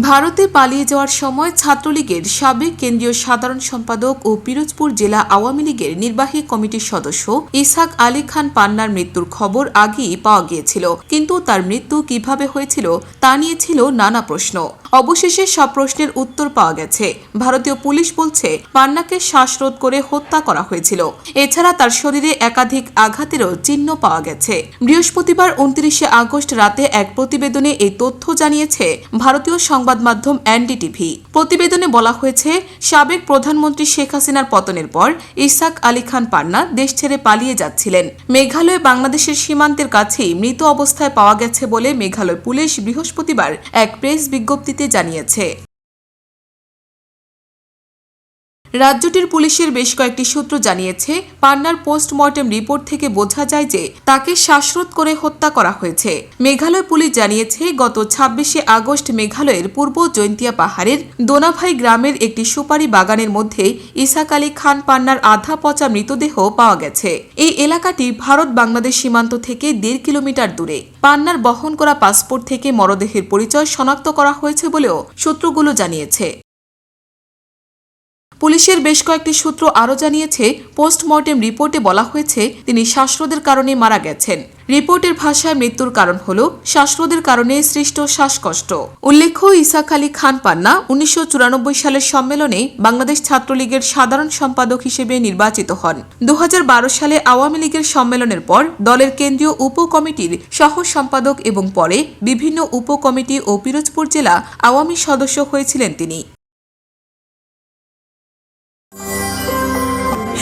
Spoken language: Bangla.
ভারতে পালিয়ে যাওয়ার সময় ছাত্রলীগের সাবেক কেন্দ্রীয় সাধারণ সম্পাদক ও পিরোজপুর জেলা আওয়ামী লীগের নির্বাহী কমিটির সদস্য ইসাক আলী খান পান্নার মৃত্যুর খবর আগেই পাওয়া গিয়েছিল। কিন্তু তার মৃত্যু কীভাবে হয়েছিল তা নিয়ে ছিল নানা প্রশ্ন। অবশেষে সব প্রশ্নের উত্তর পাওয়া গেছে। ভারতীয় পুলিশ বলছে, পান্নাকে শ্বাসরোধ করে হত্যা করা হয়েছিল। এছাড়া তার শরীরে একাধিক আঘাতেরও চিহ্ন পাওয়া গেছে। বৃহস্পতিবার উনত্রিশে আগস্ট রাতে এক প্রতিবেদনে এই তথ্য জানিয়েছে, ভারতীয় মাধ্যম এনডিটিভি। প্রতিবেদনে বলা হয়েছে, সাবেক প্রধানমন্ত্রী শেখ হাসিনার পতনের পর ইসাক আলী খান পান্না দেশ ছেড়ে পালিয়ে যাচ্ছিলেন। মেঘালয় বাংলাদেশের সীমান্তের কাছেই মৃত অবস্থায় পাওয়া গেছে বলে মেঘালয় পুলিশ বৃহস্পতিবার এক প্রেস বিজ্ঞপ্তিতে জানিয়েছে। রাজ্যটির পুলিশের বেশ কয়েকটি সূত্র জানিয়েছে, পান্নার পোস্টমর্টেম রিপোর্ট থেকে বোঝা যায় যে তাকে শ্বাসরোধ করে হত্যা করা হয়েছে। মেঘালয় পুলিশ জানিয়েছে, গত ছাব্বিশে আগস্ট মেঘালয়ের পূর্ব জৈন্তিয়া পাহাড়ের দোনাভাই গ্রামের একটি সুপারি বাগানের মধ্যে ইসাক আলী খান পান্নার আধা পচা মৃতদেহ পাওয়া গেছে। এই এলাকাটি ভারত বাংলাদেশ সীমান্ত থেকে দেড় কিলোমিটার দূরে। পান্নার বহন করা পাসপোর্ট থেকে মরদেহের পরিচয় শনাক্ত করা হয়েছে বলেও সূত্রগুলো জানিয়েছে। পুলিশের বেশ কয়েকটি সূত্র আরও জানিয়েছে, পোস্টমর্টেম রিপোর্টে বলা হয়েছে, তিনি শ্বাসরোধের কারণে মারা গেছেন। রিপোর্টের ভাষায় মৃত্যুর কারণ হল শ্বাসরোধের কারণে সৃষ্ট শ্বাসকষ্ট। উল্লেখ্য, ইসাক আলী খান পান্না উনিশশো চুরানব্বই সালের সম্মেলনে বাংলাদেশ ছাত্রলীগের সাধারণ সম্পাদক হিসেবে নির্বাচিত হন। দু হাজার বারো সালে আওয়ামী লীগের সম্মেলনের পর দলের কেন্দ্রীয় উপকমিটির সহ সম্পাদক এবং পরে বিভিন্ন উপকমিটি ও পিরোজপুর জেলা আওয়ামী সদস্য হয়েছিলেন তিনি।